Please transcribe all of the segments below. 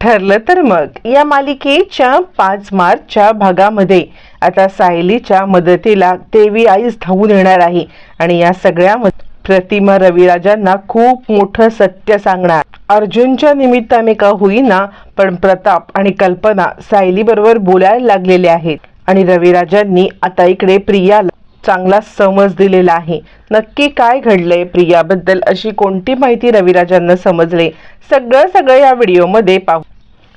ठरलं तर मग. या मालिकेच्या पाच मार्चच्या भागामध्ये आता सायलीच्या मदतीला देवी आईच धावून येणार आहे आणि या सगळ्या प्रतिमा रविराजांना खूप मोठं सत्य सांगणार. अर्जुनच्या निमित्ताने का होईना पण प्रताप आणि कल्पना सायली बरोबर बोलायला लागलेले आहेत. आणि रविराजांनी आता इकडे प्रियाला चांगला समज दिलेला आहे. नक्की काय घडलंय प्रियाबद्दल अशी कोणती माहिती रविराजांना समजले? सगळं सगळं या व्हिडिओमध्ये पाहू.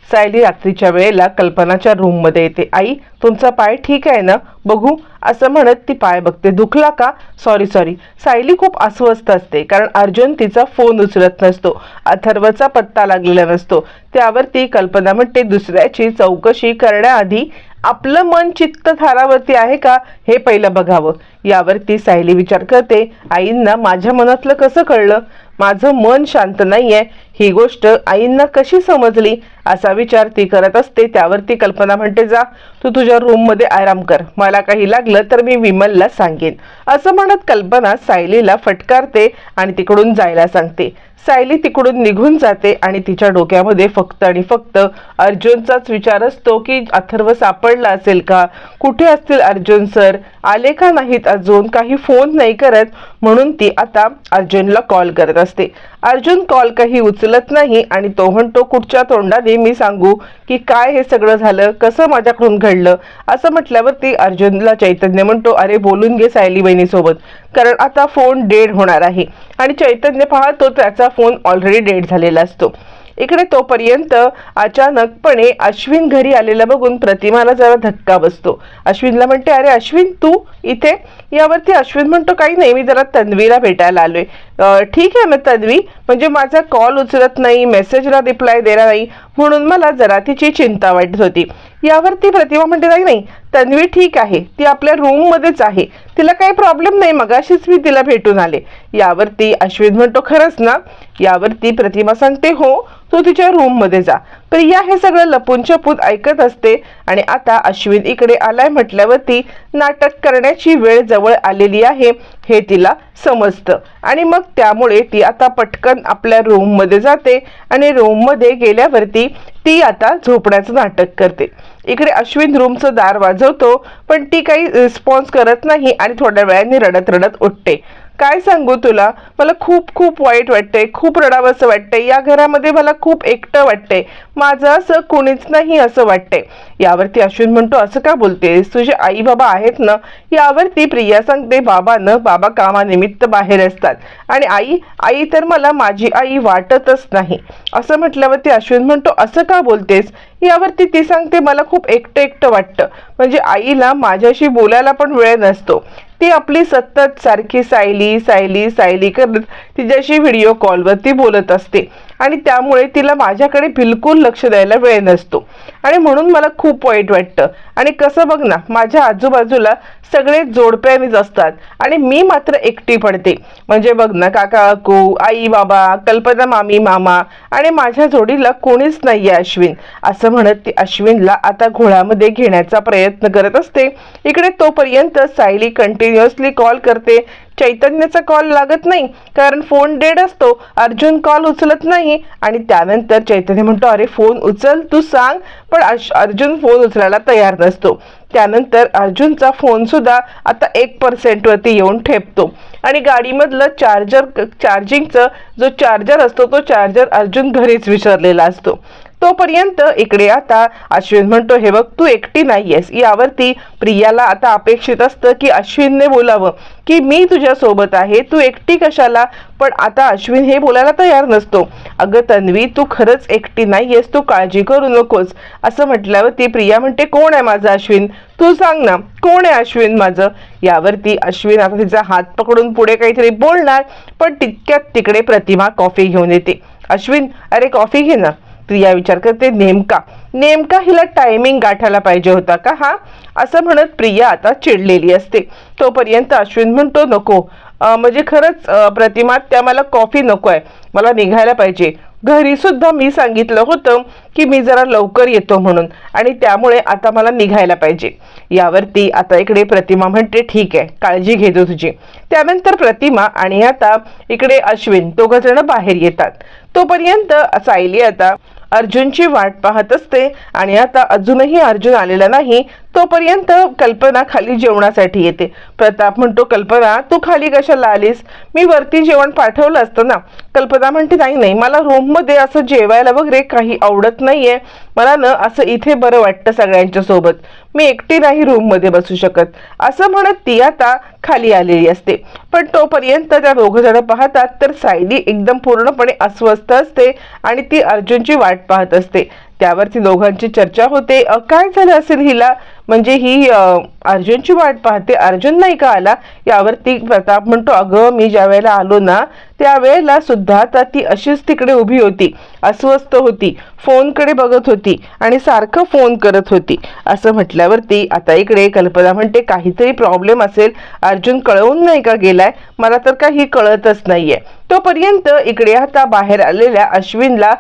सायली रात्रीच्या वेळेला कल्पनाच्या रूममध्ये येते. आई तुमचा पाय ठीक आहे ना? बघू असं म्हणत ती पाय बघते. दुखला का? सॉरी सॉरी सायली खूप अस्वस्थ असते कारण अर्जुन तिचा फोन उचलत नसतो. अथर्वचा पत्ता लागलेला नसतो. त्यावर ती कल्पना म्हणते दुसऱ्याची चौकशी करण्याआधी आपलं मन चित्त थारावरती आहे का हे पहिलं बघावं. यावरती सायली विचार करते आईंना माझ्या मनातलं कसं कळलं? माझं मन शांत नाही आहे ही गोष्ट आईंना कशी समजली? असा विचार ती करत असते. त्यावरती कल्पना म्हणते जा तू तुझ्या रूममध्ये आराम कर. मला काही लागलं तर मी विमलला सांगेन. असं म्हणत कल्पना सायलीला फटकारते आणि तिकडून जायला सांगते. सायली तिकडून निघून जाते आणि तिच्या डोक्यामध्ये फक्त आणि फक्त अर्जुनचाच विचार असतो की अथर्व सापडला असेल का? कुठे असतील अर्जुन सर? आले का नाहीत अजून? काही फोन नाही करत. म्हणून ती आता अर्जुनला कॉल करत असते. अर्जुन कॉल काही उचलत नाही आणि तो म्हणतो कुठच्या तोंडाने मी सांगू की काय हे सगळं झालं? कसं माझ्याकडून घडलं? असं म्हटल्यावरती अर्जुनला चैतन्य म्हणतो अरे बोलून घे सायली बहिणीसोबत. कारण आता फोन डेड होणार आहे. आणि चैतन्य पाहतो त्याचा फोन ऑलरेडी डेट झालेला असतो. इकडे तोपर्यंत अचानकपणे अश्विन घरी आलेला बघून प्रतिमाला जरा धक्का बसतो. अश्विनला म्हणते अरे अश्विन तू इथे? यावरती अश्विन म्हणतो काही नाही मी जरा तन्वीला भेटायला आलोय. ठीक आहे ना तन्वी म्हणजे माझा कॉल उचलत नाही मेसेजला रिप्लाय देणार नाही म्हणून मला जरा तिची चिंता वाटत होती. यावर ती प्रतिमा म्हणते नाही नाही तन्वी ठीक आहे. ती आपल्या रूममध्येच आहे. तिला काही प्रॉब्लेम नाही मगाशीच मी तिला भेटून आले. यावरती अश्विन म्हणतो खरंच ना? यावरती प्रतिमा सांगते हो तू तिच्या रूममध्ये जा. प्रिया हे सगळं लपून छपून ऐकत असते आणि आता अश्विन इकडे आलाय म्हटल्यावरती नाटक करण्याची वेळ जवळ आलेली आहे हे तिला समजतं. आणि मग त्यामुळे ती आता पटकन आपल्या रूममध्ये जाते आणि रूममध्ये गेल्यावरती ती आता झोपण्याचं नाटक करते. इकडे अश्विन रूमचं दार वाजवतो पण ती काही रिस्पॉन्स करत नाही आणि थोड्या वेळाने रडत रडत उठते. काय सांगू तुला? मला खूप खूप वाईट वाटतंय खूप रडावंसं वाटतंय. या घरामध्ये मला खूप एकटं वाटतंय. माझं असं कोणीच नाही असं वाटतंय. यावरती अश्विन म्हणतो असं का बोलतेस? तुझे आई बाबा आहेत ना? यावरती प्रिया सांगते बाबा न बाबा कामानिमित्त बाहेर असतात. आणि आई आई तर मला माझी आई वाटतच नाही. असं म्हटल्यावरती अश्विन म्हणतो असं का बोलतेस? यावरती ती सांगते मला खूप एकटं एकटं वाटतं. म्हणजे आईला माझ्याशी बोलायला पण वेळ नसतो. ती आपली सतत सारखी सायली सायली सायली करत तिच्याशी व्हिडिओ कॉलवरती बोलत असते. आणि त्यामुळे तिला माझ्याकडे बिलकुल लक्ष द्यायला वेळ नसतो. आणि म्हणून मला खूप वाईट वाटतं. आणि कसं बघ ना माझ्या आजूबाजूला सगळे जोडप्यानीच असतात. आणि मी मात्र एकटी पडते. म्हणजे बघ ना काका अकू आई बाबा कल्पना मामी मामा आणि माझ्या जोडीला कोणीच नाही आहे अश्विन. असं म्हणत ती अश्विनला आता घोळामध्ये घेण्याचा प्रयत्न करत असते. इकडे तोपर्यंत सायली कंटिन्युअसली कॉल करते. चैतन्याचा कॉल लागत नाही. कारण फोन डेड असतो. अर्जुन कॉल उचलत नाही. आणि त्यानंतर चैतन्य म्हणतो अरे फोन उचल तू सांग. पण अर्जुन फोन उचलायला तयार नसतो. त्यानंतर अर्जुनचा फोन सुद्धा आता एक पर्सेंटवरती येऊन ठेपतो. आणि गाडीमधलं चार्जर चार्जिंगचं जो चार्जर असतो तो चार्जर अर्जुन घरीच विसरलेला असतो. तोपर्यंत इकडे आता अश्विन म्हणतो हे बघ तू एकटी नाहीयेस. यावरती प्रियाला आता अपेक्षित असतं की अश्विनने बोलावं की मी तुझ्या सोबत आहे तू एकटी कशाला? पण आता अश्विन हे बोलायला तयार नसतो. अगं तन्वी तू खरंच एकटी नाहीयेस तू काळजी करू नकोस. असं म्हटल्यावरती प्रिया म्हणते कोण आहे माझं अश्विन? तू सांग ना कोण आहे अश्विन माझं? यावरती अश्विन आता तिचा हात पकडून पुढे काहीतरी बोलणार पण तितक्यात तिकडे प्रतिमा कॉफी घेऊन येते. अश्विन अरे कॉफी घे ना. प्रिया विचार करते नेमका. नेमका हिला टायमिंग गाठायला पाहिजे होता का? हा? असं म्हणत प्रिया आता चिडलेली असते. तोपर्यंत अश्विन म्हणतो नको. म्हणजे खरंच प्रतिमा त्या मला कॉफी नको आहे. मला निघायला पाहिजे. घरी सुद्धा मी सांगितलं होतं की मी जरा लवकर येतो म्हणून आणि त्यामुळे आता मला निघायला पाहिजे. यावरती आता इकडे प्रतिमा म्हणते ठीक आहे काळजी घेतो तुझी. त्यानंतर प्रतिमा आणि आता इकडे अश्विन दोघ जण बाहेर येतात. तोपर्यंत सायली आता अर्जुनची वाट पाहत असते आणि आता अजूनही अर्जुन आलेला नाही तोपर्यंत कल्पना खाली जेवणासाठी येते. प्रताप म्हणतो कल्पना तू खाली कशाला आलीस? मी वरती जेवण पाठवलं असतं ना. कल्पना म्हणते नाही नाही मला रूममध्ये असं जेवायला वगैरे काही आवडत नाहीये. मला ना असं इथे बरं वाटतं सगळ्यांच्या सोबत. मी एकटी नाही रूममध्ये बसू शकत. असं म्हणत ती आता खाली आलेली असते. पण तोपर्यंत त्या दोघं जण पाहतात तर सायली एकदम पूर्णपणे अस्वस्थ असते आणि ती अर्जुनची वाट पाहत असते. त्यावरती दोघांची चर्चा होते. काय झालं असेल हिला? म्हणजे ही अर्जुनची वाट पाहते. अर्जुन नाही का आला? यावरती प्रताप म्हणतो अगं मी ज्या वेळेला आलो ना त्यावेळेला सुद्धा आता ती अशीच तिकडे उभी होती. अस्वस्थ होती. फोनकडे बघत होती आणि सारखं फोन करत होती. असं म्हटल्यावरती आता इकडे कल्पना म्हणते काहीतरी प्रॉब्लेम असेल. अर्जुन कळवून नाही का गेलाय? मला तर काही कळतच नाहीये. तोपर्यंत इकडे आता बाहेर आलेल्या अश्विनला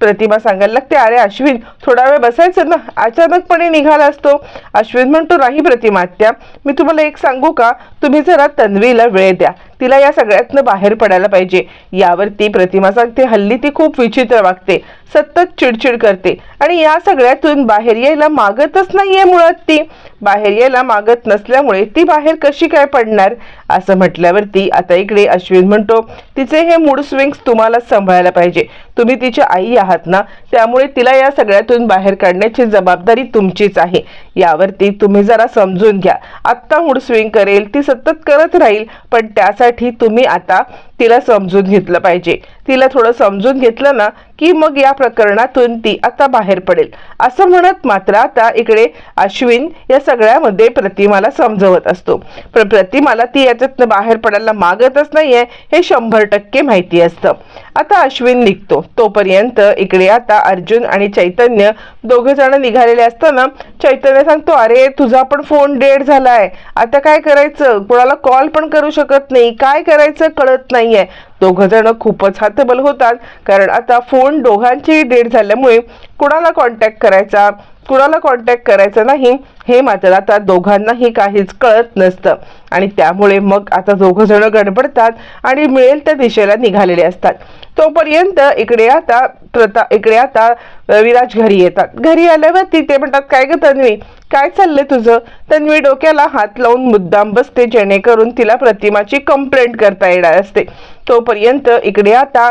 प्रतिमा सांगायला लागते अरे अश्विन थोडा वेळ बसायचं ना. अचानकपणे निघाला असतो. अश्विन म्हणतो नाही प्रतिमा आत्या मी तुम्हाला एक सांगू का? तुम्ही जरा तन्वीला वेळ द्या. तिला या सगळ्यातनं बाहेर पडायला पाहिजे. यावरती प्रतिमा सांगते हल्ली ती खूप विचित्र वागते सतत चिडचिड करते आणि या सगळ्यातून बाहेर यायला मागतच नाहीये मुळात ती. बाहेर यायला मागत नसल्यामुळे ती बाहेर कशी काय पडणार? असं म्हटल्यावरती आता इकडे अश्विन म्हणतो तिचे हे मूड स्विंग्स तुम्हाला सांभाळायला पाहिजे. तुम्ही तिची आई आहात ना त्यामुळे तिला या सगळ्यातून बाहेर काढण्याची जबाबदारी तुमचीच आहे. यावरती तुम्ही जरा समजून घ्या. आत्ता मूड स्विंग करेल ती सतत करत राहील पण त्यासाठी तुम्ही आता तिला समजून घेतलं पाहिजे. तिला थोडं समजून घेतलं ना की मग या प्रकरणातून ती आता बाहेर पडेल. असं म्हणत मात्र आता इकडे अश्विन या सगळ्यामध्ये प्रतिमाला समजवत असतो. पण प्रतिमाला ती याच्यातनं बाहेर पडायला मागतच नाहीये हे शंभर टक्के माहिती असतं. आता अश्विन निघतो. तोपर्यंत इकडे आता अर्जुन आणि चैतन्य दोघे जण निघालेले असताना चैतन्य सांगतो अरे तुझा पण फोन डेड झालाय. आता काय करायचं? कोणाला कॉल पण करू शकत नाही. काय करायचं कळत नाही. नाहीये. दोघं जण खूपच हातबल होतात. कारण आता फोन दोघांची डेट झाल्यामुळे कुणाला कॉन्टॅक्ट करायचा? कुणाला कॉन्टॅक्ट करायचा नाही हे मात्र आता दोघांनाही काहीच कळत नसतं. आणि त्यामुळे मग आता दोघं जण गडबडतात आणि मिळेल त्या दिशेला निघालेले असतात. तोपर्यंत इकडे आता प्रता इकडे आता रविराज घरी येतात. घरी आल्यावरती ते म्हणतात काय ग तन्वी? काय चाललंय तुझं? तन्वी डोक्याला हात लावून मुद्दाम बसते जेणेकरून तिला प्रतिमाची कंप्लेंट करता येणार असते. तोपर्यंत इकडे आता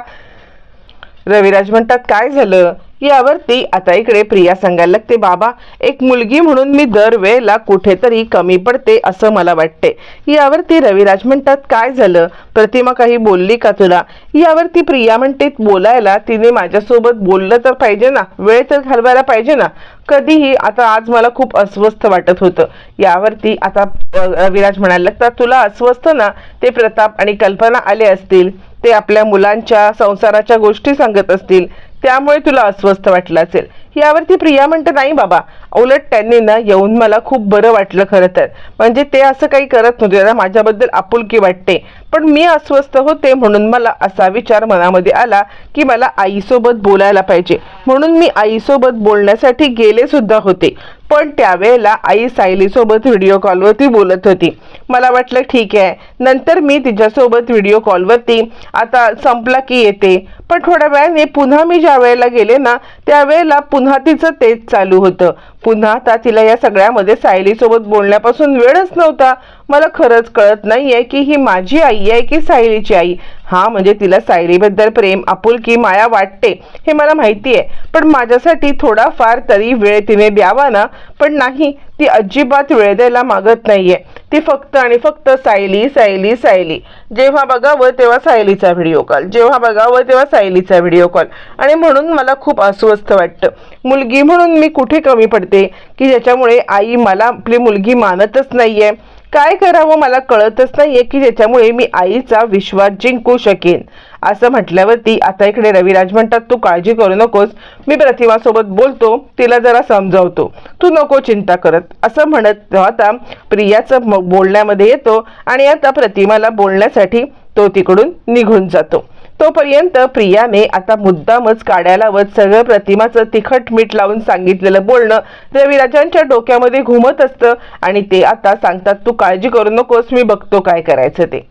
रविराज म्हणतात काय झालं? यावरती आता इकडे प्रिया सांगायला लागते बाबा एक मुलगी म्हणून मी दरवेळेला कुठेतरी कमी पडते असं मला वाटते. यावरती रविराज म्हणतात काय झालं? प्रतिमा काही बोलली का तुला? यावरती प्रिया म्हणते बोलायला तिने माझ्यासोबत बोललं तर पाहिजे ना? वेळ तर घालवायला पाहिजे ना? कधीही आता आज मला खूप अस्वस्थ वाटत होतं. यावरती आता रविराज म्हणायला लागतात तुला अस्वस्थ ना? ते प्रताप आणि कल्पना आले असतील. ते आपल्या मुलांच्या संसाराच्या गोष्टी सांगत असतील. त्यामुळे तुला अस्वस्थ वाटलं असेल. यावरती प्रिया म्हणते नाही बाबा उलट त्यांनी ना येऊन मला खूप बरं वाटलं खरं तर. म्हणजे ते असं काही करत नव्हते. त्यांना माझ्याबद्दल आपुलकी वाटते. पण मी अस्वस्थ होते म्हणून मला असा विचार मनामध्ये आला की मला आईसोबत बोलायला पाहिजे. म्हणून मी आईसोबत बोलण्यासाठी गेले सुद्धा होते. पण त्यावेळेला आई सायलीसोबत व्हिडिओ कॉलवरती बोलत होती. मला वाटलं ठीक आहे. नंतर मी तिच्यासोबत व्हिडिओ कॉलवरती आता संपला की येते. पण थोड्या वेळाने पुन्हा मी ज्या वेळेला गेले ना त्यावेळेला पुन्हा तिचं तेच चालू होतं. पुन्हा आता तिला या सगळ्यामध्ये सायलीसोबत बोलण्यापासून वेळच नव्हता. मला खरंच कळत नाहीये की ही माझी आई आहे की सायलीची आई. हा म्हणजे तिला सायलीबद्दल प्रेम आपुलकी माया वाटते हे मला माहिती आहे पण माझ्यासाठी थोडाफार तरी वेळ तिने द्यावा ना? पण नाही ती अजिबात वेळ द्यायला मागत नाहीये. ती फक्त आणि फक्त सायली सायली सायली. जेव्हा बघावं तेव्हा सायलीचा व्हिडिओ कॉल. जेव्हा बघावं तेव्हा सायलीचा व्हिडिओ कॉल. आणि म्हणून मला खूप अस्वस्थ वाटतं. मुलगी म्हणून मी कुठे कमी पडते? की ज्याच्यामुळे आई मला आपली मुलगी मानतच नाहीये. काय करावं मला कळतच नाहीये की ज्याच्यामुळे मी आईचा विश्वास जिंकू शकेन. असं म्हटल्यावरती आता इकडे रविराज म्हणतात तू काळजी करू नकोस. मी प्रतिमासोबत बोलतो तिला जरा समजावतो. तू नको चिंता करत. असं म्हणत आता प्रियाचं म- बोलण्यामध्ये येतो आणि आता प्रतिमाला बोलण्यासाठी तो तिकडून निघून जातो. तोपर्यंत प्रियाने आता मुद्दामच काड्या लावत सगळं प्रतिमाचं तिखट मीठ लावून सांगितलेलं बोलणं रविराजांच्या डोक्यामध्ये घुमत असतं आणि ते आता सांगतात तू काळजी करू नकोस मी बघतो काय करायचं ते.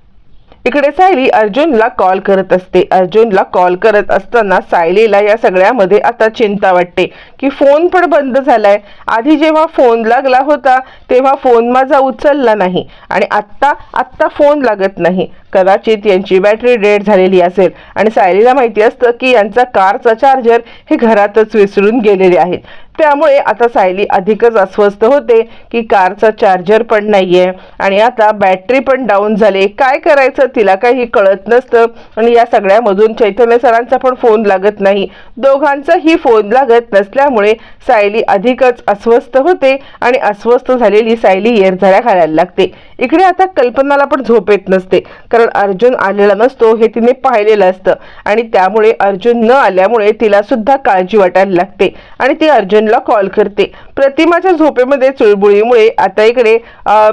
इकडे सायली अर्जुनला कॉल करत असते. अर्जुनला कॉल करत असताना सायलीला या सगळ्यामध्ये आता चिंता वाटते की फोन पण बंद झालाय. आधी जेव्हा फोन लागला होता तेव्हा फोन माझा उचलला नाही आणि आत्ता आत्ता फोन लागत नाही. कदाचित यांची बॅटरी डेड झालेली असेल. आणि सायलीला माहिती असतं की यांचा कारचा चार्जर हे घरातच विसरून गेलेले आहेत. त्यामुळे आता सायली अधिकच अस्वस्थ होते की कारचा चार्जर पण नाहीये. आणि आता बॅटरी पण डाऊन झाले. काय करायचं तिला काही कळत नसतं. आणि या सगळ्यामधून चैतन्य सरांचा पण फोन लागत नाही. दोघांचाही फोन लागत नसल्यामुळे सायली अधिकच अस्वस्थ होते आणि अस्वस्थ झालेली सायली येरझाऱ्या खायला लागते. इकडे आता कल्पनाला पण झोप येत नसते. कारण अर्जुन आलेला नसतो हे तिने पाहिलेलं असतं. आणि त्यामुळे अर्जुन न आल्यामुळे तिला सुद्धा काळजी वाटायला लागते. आणि ती अर्जुनला कॉल करते. प्रतिमाच्या झोपेमध्ये चुळबुळीमुळे आता इकडे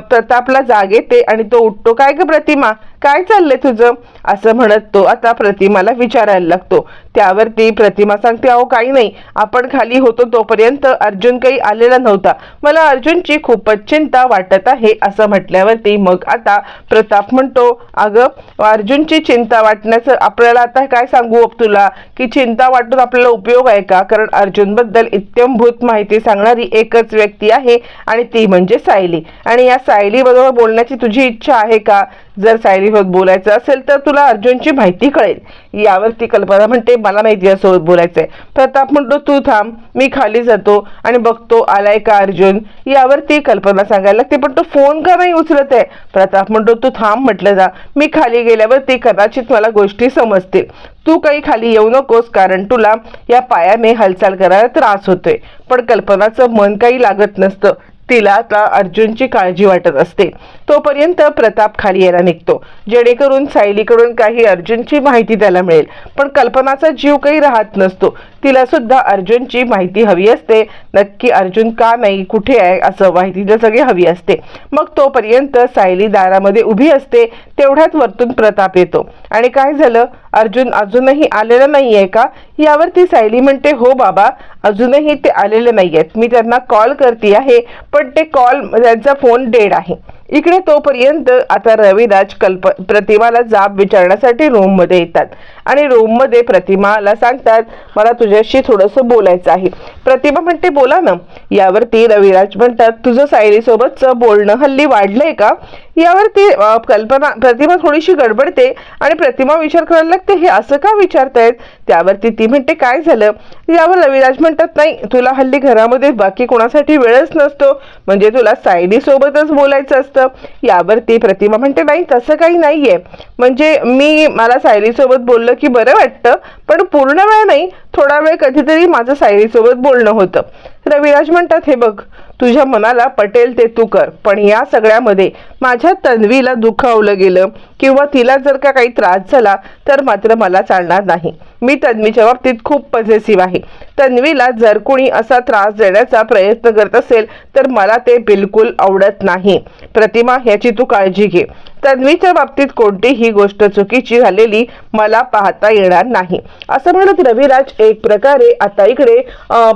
प्रतापला जाग येते आणि तो उठतो काय ग प्रतिमा? काय चाललंय तुझं? असं म्हणत तो आता प्रतिमाला विचारायला लागतो. त्यावरती प्रतिमा सांगते अहो काही नाही. आपण खाली होतो तोपर्यंत अर्जुन काही आलेला नव्हता. मला अर्जुनची खूपच चिंता वाटत आहे असं म्हटल्यावरती मग आता प्रताप म्हणतो अगं अर्जुनची चिंता वाटण्याचं आपल्याला आता काय सांगू तुला? की चिंता वाटून आपल्याला उपयोग आहे का? कारण अर्जुनबद्दल इत्यंभूत माहिती सांगणारी एकच व्यक्ती आहे आणि ती म्हणजे सायली. आणि या सायलीबरोबर बोलण्याची तुझी इच्छा आहे का? जर सायलीसोबत बोलायचं असेल तर तुला अर्जुनची माहिती कळेल. यावरती कल्पना म्हणते मला माहिती यासोबत बोलायचंय. प्रताप म्हणतो तू थांब मी खाली जातो आणि बघतो आलाय का अर्जुन? यावरती कल्पना सांगायला लागते पण तो फोन का नाही उचलत आहे? प्रताप म्हणतो तू थांब म्हटलं जा. मी खाली गेल्यावरती कदाचित मला गोष्टी समजतील तू काही खाली येऊ नकोस कारण तुला या पायाने हालचाल करायला त्रास होतोय. पण कल्पनाचं मन काही लागत नसतं. तिला आता अर्जुनची काळजी वाटत असते. तोपर्यंत प्रताप खाली यायला निघतो. जेणेकरून सायलीकडून काही अर्जुनची माहिती त्याला मिळेल. पण कल्पनाचा जीव काही राहत नसतो. तिला सुद्धा अर्जुनची माहिती हवी असते. नक्की अर्जुन का नाही कुठे आहे असं माहिती तिला सगळी हवी असते. मग तोपर्यंत सायली दारामध्ये उभी असते. तेवढ्यात वरतून प्रताप येतो. आणि काय झालं? अर्जुन अजूनही आलेलं नाहीये का? यावरती सायली म्हणते हो बाबा अजूनही ते आलेले नाहीयेत. मी त्यांना कॉल करते आहे पण ते कॉल त्यांचा फोन डेड आहे. इकडे तोपर्यंत आता रविराज कल्प प्रतिमाला जाब विचारण्यासाठी रूममध्ये येतात. आणि रूममध्ये प्रतिमाला सांगतात मला तुझ्याशी थोडंसं बोलायचं आहे. प्रतिमा म्हणते बोला ना. यावरती रविराज म्हणतात तुझं सायरीसोबतचं बोलणं हल्ली वाढलंय का? यावरती कल्पना प्रतिमा थोडीशी गडबडते आणि प्रतिमा विचार करायला लागते हे असं का विचारतायत? त्यावरती ती म्हणते काय झालं? यावर रविराज म्हणतात नाही तुला हल्ली घरामध्ये बाकी कोणासाठी वेळच नसतो. म्हणजे तुला सायरीसोबतच बोलायचं असतं. यावरती प्रतिमा म्हणते नाही तसं काही नाहीये. म्हणजे मी मला सायली सोबत बोललं की बरं वाटतं पण पूर्ण वेळ नाही थोडा वेळ कधीतरी माझं सायली सोबत बोलणं होतं. रविराज म्हणतात हे बघ तुझ्या मनाला पटेल ते तू कर पण या सगळ्यामध्ये माझ्या तन्वीला दुखावलं गेलं किंवा तिला जर का काही त्रास झाला तर मात्र मला चालणार नाही. मी तन्वीच्या बाबतीत खूप पझेसिव्ह आहे. तन्वीला जर कोणी असा त्रास देण्याचा प्रयत्न करत असेल तर मला ते बिलकुल आवडत नाही. प्रतिमा ह्याची तू काळजी घे. तन्वीच्या बाबतीत कोणतीही गोष्ट चुकीची झालेली मला पाहता येणार नाही. असं म्हणत रविराज एक प्रकारे आता इकडे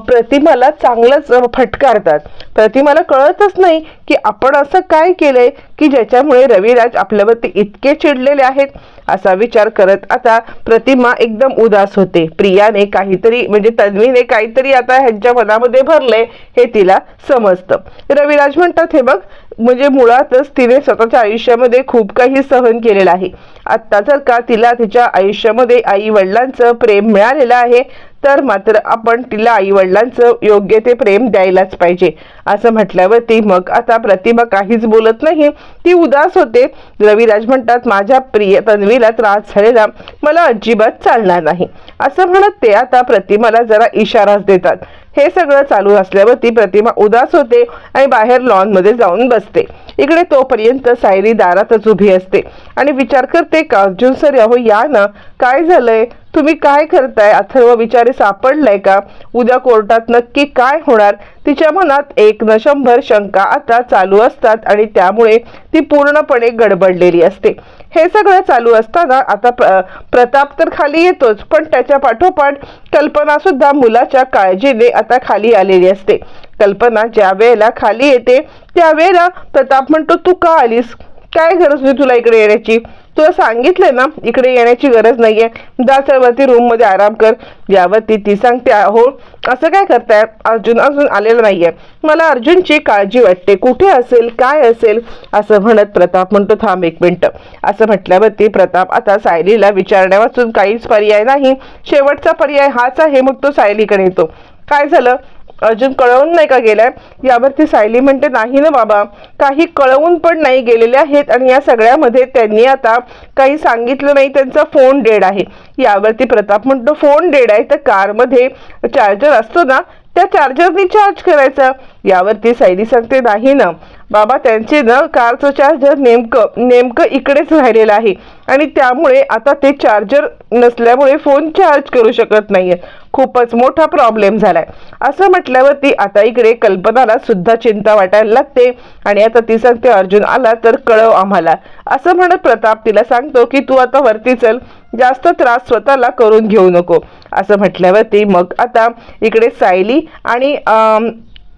प्रतिमाला चांगलंच फटकारतात. प्रतिमाला कळतच नाही की आपण असं काय केलंय की ज्याच्यामुळे रविराज आपल्यावरती इतके चिडलेले आहेत? असा विचार करत आता प्रतिमा एकदम उदास होते. प्रियाने काहीतरी म्हणजे तन्वीने काहीतरी आता ह्यांच्या मनामध्ये भरलंय हे तिला समजतं. रविराज म्हणतात हे बघ म्हणजे मुळातच तिने स्वतःच्या आयुष्यामध्ये खूप काही सहन केलेलं आहे. आत्ता जर का तिला तिच्या आयुष्यामध्ये आई वडिलांचं प्रेम मिळालेलं आहे तर मात्र आपण तिला आई वडिलांचं योग्य ते प्रेम द्यायलाच पाहिजे. असं म्हटल्यावरती मग आता प्रतिमा काहीच बोलत नाही. ती उदास होते. रविराज म्हणतात माझ्या प्रिय तन्वीला त्रास झालेला मला अजिबात चालणार नाही. असं म्हणत ते आता प्रतिमाला जरा इशाराच देतात. हे सगळं चालू असल्यावरती प्रतिमा उदास होते आणि बाहेर लॉनमध्ये जाऊन बसते. इकडे तोपर्यंत सायरी दारातच उभी असते. आणि विचार करते का अर्जुन सर अहो या ना. काय झालंय? तुम्ही काय करताय? अथर्व विचारे सापडलाय का? उद्या कोर्टात नक्की काय होणार? तिच्या मनात एक न शंभर शंका आता चालू असतात आणि त्यामुळे ती पूर्णपणे गडबडलेली असते. हे सगळं चालू असताना आता प्र- प्रताप तर खाली येतोच पण त्याच्या पाठोपाठ कल्पना सुद्धा मुलाच्या काळजीने आता खाली आलेली असते. कल्पना ज्या वेळेला खाली येते त्यावेळेला प्रताप म्हणतो तू का आलीस? काय गरज होती तुला इकडे येण्याची? तुला सांगितलंय ना इकडे येण्याची गरज नाहीये. जा चल वरती रूममध्ये आराम कर. यावरती ती सांगते हो असं काय करताय? अर्जुन अजून आलेला नाहीये. मला अर्जुनची काळजी वाटते. कुठे असेल? काय असेल? असं म्हणत प्रताप म्हणतो थांब एक मिनिट. असं म्हटल्यावरती प्रताप आता सायलीला विचारण्यापासून काहीच पर्याय नाही. शेवटचा पर्याय हाच आहे मग तो सायलीकडे येतो. काय झालं? अर्जुन कळवून नाही का गेलाय? यावरती सायली म्हणते नाही ना बाबा काही कळवून पण नाही गेलेले आहेत आणि या सगळ्यामध्ये त्यांनी आता काही सांगितलं नाही त्यांचा फोन डेड आहे. यावरती प्रताप म्हणतो फोन डेड आहे तर कारमध्ये चार्जर असतो ना त्या चार्जरनी चार्ज करायचा. यावरती सायली सांगते नाही ना बाबा त्यांचे ना कारचं चार्जर नेमकं नेमकं इकडेच राहिलेलं आहे आणि त्यामुळे आता ते चार्जर नसल्यामुळे फोन चार्ज करू शकत नाहीये. खूपच मोठा प्रॉब्लेम झालाय. असं म्हटल्यावरती आता इकडे कल्पनाला सुद्धा चिंता वाटायला लागते आणि आता ती सांगते अर्जुन आला तर कळव आम्हाला. असं म्हणत प्रताप तिला सांगतो की तू आता वरती चल. जास्त त्रास स्वतःला करून घेऊ नको. असं म्हटल्यावरती मग आता इकडे सायली आणि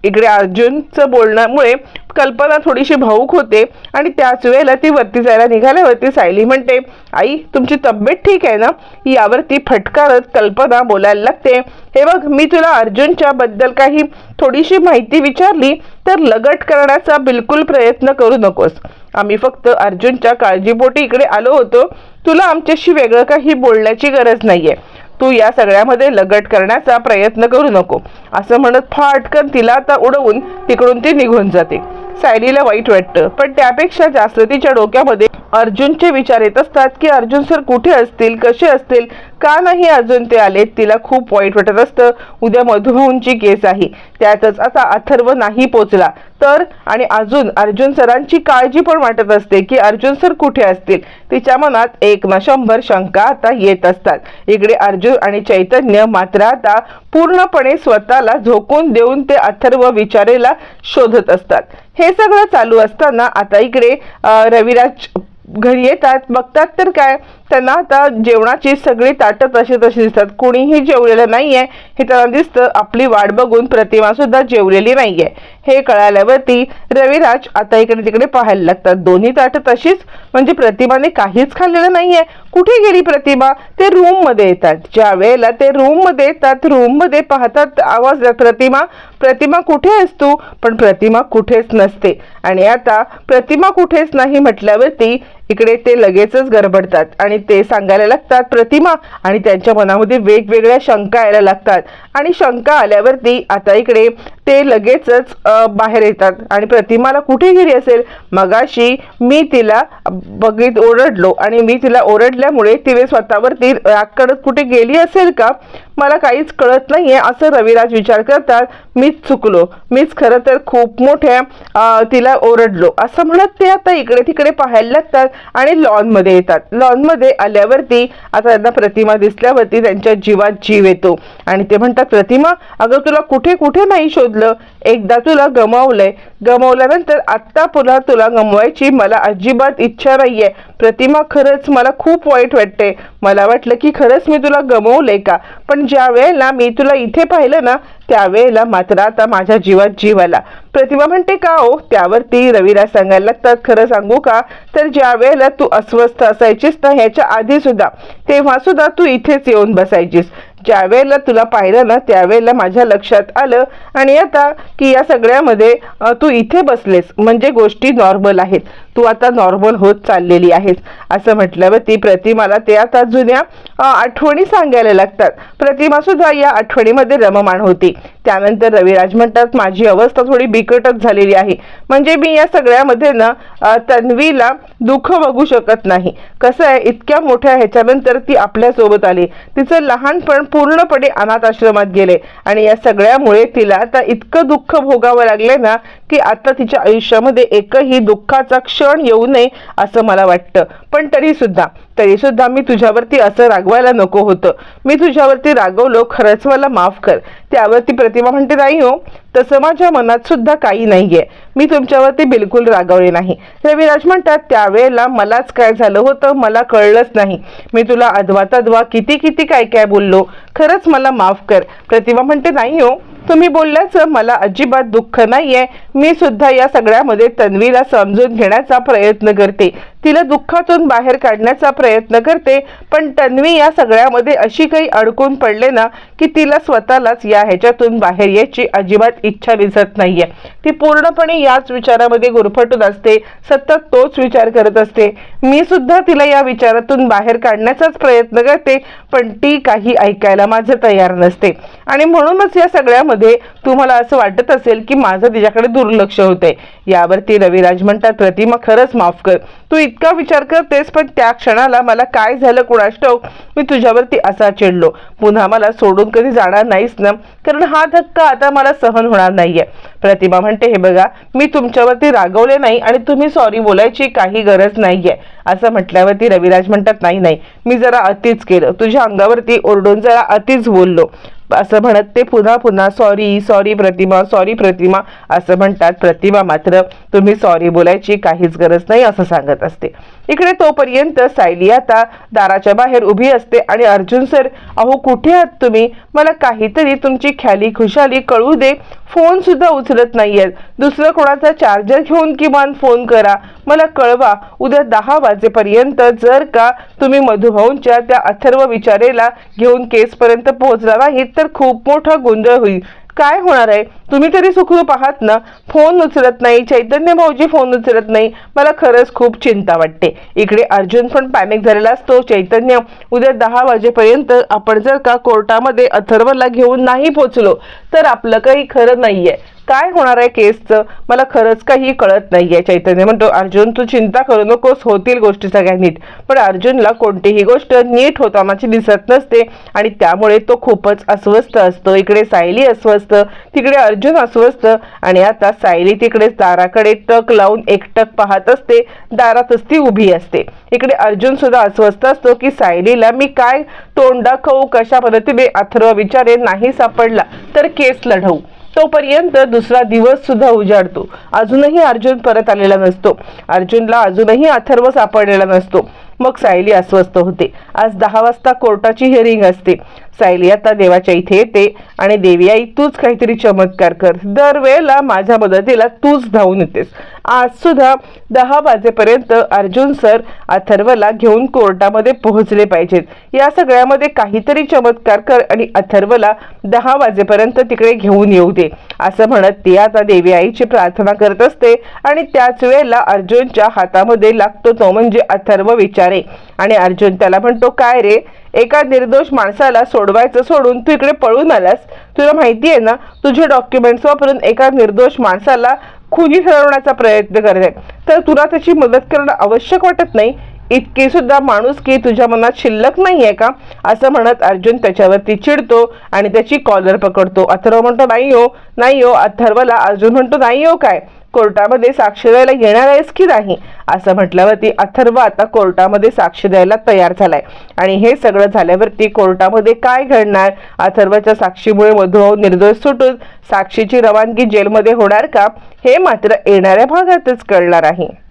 इकडे अर्जुनचं बोलण्यामुळे कल्पना थोडीशी भाऊक होते आणि त्याच वेळेला ती वरती जायला निघाल्यावरती सायली म्हणते आई तुमची तब्येत ठीक आहे ना? यावरती फटकारत कल्पना बोलायला लागते. हे बघ मी तुला अर्जुनच्या बद्दल काही थोडीशी माहिती विचारली तर लगट करण्याचा बिलकुल प्रयत्न करू नकोस. आम्ही फक्त अर्जुनच्या काळजीपोटी इकडे आलो होतो. तुला आमच्याशी वेगळं काही बोलण्याची गरज नाहीये. तू या सगळ्यामध्ये लगट करण्याचा प्रयत्न करू नको. असं म्हणत फाटकन तिला आता उडवून तिकडून ती निघून जाते. सायलीला वाईट वाटतं पण त्यापेक्षा जास्त तिच्या डोक्यामध्ये अर्जुनचे विचार येत असतात की अर्जुन सर कुठे असतील कसे असतील का नाही अजून ते आले तिला खूप वाईट वाटत असतं. उद्या मधुभाऊंची केस आहे. त्यातच आता अथर्व नाही पोचला. तर आणि अजून अर्जुन सरांची काळजी पण वाटत असते की अर्जुन सर कुठे असतील. तिच्या मनात एक ना शंभर शंका आता येत असतात. इकडे अर्जुन आणि चैतन्य मात्र आता पूर्णपणे स्वतःला झोकून देऊन ते अथर्व विचारेला शोधत असतात. हे सगळं चालू असताना आता इकडे रविराज घरी येतात बघतात तर काय? त्यांना आता जेवणाची सगळी ताटं तशी तशी दिसतात. कुणीही जेवलेलं नाही आहे हे त्यांना दिसतं. आपली वाट बघून प्रतिमा सुद्धा जेवलेली आहे हे कळाल्यावरती रविराज आता इकडे तिकडे पाहायला लागतात. दोन्ही ताटं तशीच. म्हणजे प्रतिमाने काहीच खाल्लेलं नाही आहे कुठे गेली प्रतिमा? ते रूममध्ये येतात. ज्या वेळेला ते रूममध्ये येतात रूममध्ये पाहतात आवाज प्रतिमा प्रतिमा कुठे आहेस तू? पण प्रतिमा कुठेच नसते. आणि आता प्रतिमा कुठेच नाही म्हटल्यावरती इकडे ते लगेचच गरबडतात आणि ते सांगायला लागतात प्रतिमा आणि त्यांच्या मनामध्ये वेगवेगळ्या शंका यायला लागतात. आणि शंका आल्यावरती आता इकडे ते लगेचच बाहेर येतात. आणि प्रतिमाला कुठे गेली असेल? मगाशी मी तिला बघित ओरडलो. आणि मी तिला ओरडल्यामुळे तिने स्वतःवरती राग करत कुठे गेली असेल का? मला काहीच कळत नाहीये असं रविराज विचार करतात. मीच चुकलो. मीच खरं तर खूप मोठ्या तिला ओरडलो. असं म्हणत ते आता इकडे तिकडे पाहायला लागतात. आणि लॉनमध्ये येतात. लॉनमध्ये आल्यावरती आता त्यांना प्रतिमा दिसल्यावरती त्यांच्या जीवात जीव येतो. आणि ते म्हणतात प्रतिमा अगं तुला कुठे कुठे नाही शोधलं? एकदा तुला गमावलंय. गमावल्यानंतर आत्ता पुन्हा तुला गमवायची मला अजिबात इच्छा नाहीये. प्रतिमा खरंच मला खूप वाईट वाटते. मला वाटलं की खरंच मी तुला गमवलंय का? पण ज्या वेळेला मी तुला इथे पाहिलं ना त्यावेळेला मात्र आता माझ्या जीवात जीव आला. प्रतिमा म्हणते का हो त्यावरती रवीला सांगायला लागतात खरं सांगू का? तर ज्या वेळेला तू अस्वस्थ असायचीस ना ह्याच्या आधी सुद्धा तेव्हा सुद्धा तू इथेच येऊन बसायचीस. ज्यावेळेला तुला पाहिलं ना त्यावेळेला माझ्या लक्षात आलं. आणि आता की या सगळ्यामध्ये तू इथे बसलेस. म्हणजे गोष्टी नॉर्मल आहेत. तू आता नॉर्मल होत चाललेली आहेस. असं म्हटल्यावर ती प्रतिमाला ते आता जुन्या आठवणी सांगायला लागतात. प्रतिमा सुद्धा या आठवणीमध्ये रममाण होती. त्यानंतर रविराज म्हणतात माझी अवस्था थोडी बिकटच झालेली आहे. म्हणजे मी या सगळ्यामध्ये ना तन्वीला दुःख बघू शकत नाही. कसं आहे इतक्या मोठ्या ह्याच्यानंतर ती आपल्यासोबत आली. तिचं लहानपण पूर्णपणे अनाथ आश्रमात गेले. आणि या सगळ्यामुळे तिला आता इतकं दुःख भोगावं लागले ना की आता तिच्या आयुष्यामध्ये एकही दुःखाचा क्षण येऊ नये असं मला वाटतं. पण तरी सुद्धा तरी सुद्धा मी तुझ्यावरती असं रागवायला नको होतं. मी तुझ्यावरती रागवलो खरंच मला माफ कर. त्यावरती प्रतिमा म्हणते नाही हो तसं माझ्या मनात सुद्धा काही नाहीये. मी तुमच्यावरती बिलकुल रागवले नाही. रविराज म्हणतात त्यावेळेला मलाच काय झालं होतं मला कळलंच नाही. मी तुला अधवा तधवा किती किती काय काय बोललो खरंच मला माफ कर. प्रतिमा म्हणते नाही हो तुम्ही बोलल्याचं मला अजिबात दुःख नाहीये. मी सुद्धा या सगळ्यामध्ये तन्वीला समजून घेण्याचा प्रयत्न करते. तिला दुःखातून बाहेर काढण्याचा प्रयत्न करते पण तन्वी या सगळ्यामध्ये अशी काही अडकून पडले ना की तिला स्वतःलाच या ह्याच्यातून बाहेर यायची अजिबात इच्छा दिसत नाहीये. ती पूर्णपणे याच विचारामध्ये गुरफटून असते सतत तोच विचार करत असते. मी सुद्धा तिला या विचारातून बाहेर काढण्याचाच प्रयत्न करते पण ती काही ऐकायला माझं तयार नसते. आणि म्हणूनच या सगळ्या मध्ये तुम्हाला असं वाटत असेल की माझं तिच्याकडे दुर्लक्ष होतंय यावरती रविराज म्हणतात प्रतिमा खरंच माफ कर. तू इतका विचार करतेस पण त्या क्षणाला मला काय झालं कुणास ठाऊक मी तुझ्यावरती असा चिडलो. पुन्हा मला सोडून कधी जाणार नाहीस ना? कारण हा धक्का आता मला सहन होणार नाहीये. प्रतिमा म्हणते हे बघा मी तुमच्यावरती रागवले नाही आणि तुम्ही सॉरी बोलायची काही गरज नाहीये. असं म्हटल्यावरती रविराज म्हणतात नाही नाही. मी जरा अतिच केलं. तुझ्या अंगावरती ओरडून जरा अतिच बोललो. असं म्हणत ते पुन्हा पुन्हा sorry sorry Pratima sorry Pratima असं म्हणतात. प्रतिमा मात्र तुम्ही सॉरी बोलायची काहीच गरज नाही असं सांगत असते. इकडे तोपर्यंत सायली आता दाराच्या बाहेर उभी असते आणि अर्जुन सर अहो कुठे आहात तुम्ही? मला काहीतरी तुमची ख्याली खुशाली कळू दे. फोन सुद्धा उचलत नाहीयेत दुसरं कोणाचा चार्जर घेऊन किमान फोन करा. मला कळवा उद्या दहा वाजेपर्यंत जर का तुम्ही मधुभाऊंच्या त्या अथर्व विचारेला घेऊन केसपर्यंत पोहोचला नाहीत तर खूप मोठा गोंधळ होईल. काय होणार आहे? तुम्ही तरी सुखरूप आहात ना? फोन उचलत नाही चैतन्य भाऊजी फोन उचलत नाही. मला खरंच खूप चिंता वाटते. इकडे अर्जुन पण पॅनिक झालेला असतो. चैतन्य उद्या दहा वाजेपर्यंत आपण जर का कोर्टामध्ये अथर्वला घेऊन नाही पोचलो तर आपलं काही खरं नाहीये. काय होणार आहे केसचं? मला खरंच काही कळत नाही आहे चैतन्य. म्हणतो अर्जुन तू चिंता करू नकोस होतील गोष्टी सगळ्या नीट पण अर्जुनला कोणतीही गोष्ट नीट होतानाची दिसत नसते आणि त्यामुळे तो खूपच अस्वस्थ असतो. इकडे सायली अस्वस्थ तिकडे अर्जुन अस्वस्थ आणि आता सायली तिकडे दाराकडे टक लावून एकटक पाहत असते. दारातच ती उभी असते. इकडे अर्जुन सुद्धा अस्वस्थ असतो की सायलीला मी काय तोंडा खाऊ कशा पद्धतीने अथर्व विचारे नाही सापडला तर केस लढवू तोपर्यंत दुसरा दिवस सुद्धा उजाडतो. अजूनही अर्जुन परत आलेला नसतो. अर्जुनला अजूनही अथर्व सापडलेला नसतो. मग सायली अस्वस्थ होते. आज दहा वाजता कोर्टाची हिअरिंग असते. सायली आता देवाच्या इथे येते. आणि देवी आई तूच काहीतरी चमत्कार कर. दरवेळेला माझ्या मदतीला तूच धावून येतेस. आज सुद्धा दहा वाजेपर्यंत अर्जुन सर अथर्वला घेऊन कोर्टामध्ये पोहोचले पाहिजेत. या सगळ्यामध्ये काहीतरी चमत्कार कर आणि अथर्वला दहा वाजेपर्यंत तिकडे घेऊन येऊ दे. असं म्हणत ती आता देवी आईची प्रार्थना करत असते आणि त्याच वेळेला अर्जुनच्या हातामध्ये लागतो तो म्हणजे अथर्व विचारे. आणि अर्जुन त्याला म्हणतो काय रे? एका निर्दोष माणसाला सोडवायचं सोडून तू इकडे पळून आलास. तुला माहिती आहे ना तुझे डॉक्युमेंट्स वापरून एका निर्दोष माणसाला खुनी ठरवण्याचा प्रयत्न करत. आहे तर तुला त्याची मदत करणं आवश्यक वाटत नाही? इतकी सुद्धा माणूस की तुझ्या मनात शिल्लक नाही आहे का? असं म्हणत अर्जुन त्याच्यावरती चिडतो आणि त्याची कॉलर पकडतो. अथर्व म्हणतो नाही हो नाही हो. अथर्वला अर्जुन म्हणतो नाही हो काय? कोर्टामध्ये साक्ष द्यायला येणार आहेस की नाही? असं म्हटल्यावरती अथर्व आता कोर्टामध्ये साक्ष द्यायला तयार झालाय. आणि हे सगळं झाल्यावरती कोर्टामध्ये काय घडणार? अथर्वच्या साक्षीमुळे मधुभाऊ निर्दोष सुटून साक्षीची रवानगी जेलमध्ये होणार का? हे मात्र येणाऱ्या भागातच कळणार आहे.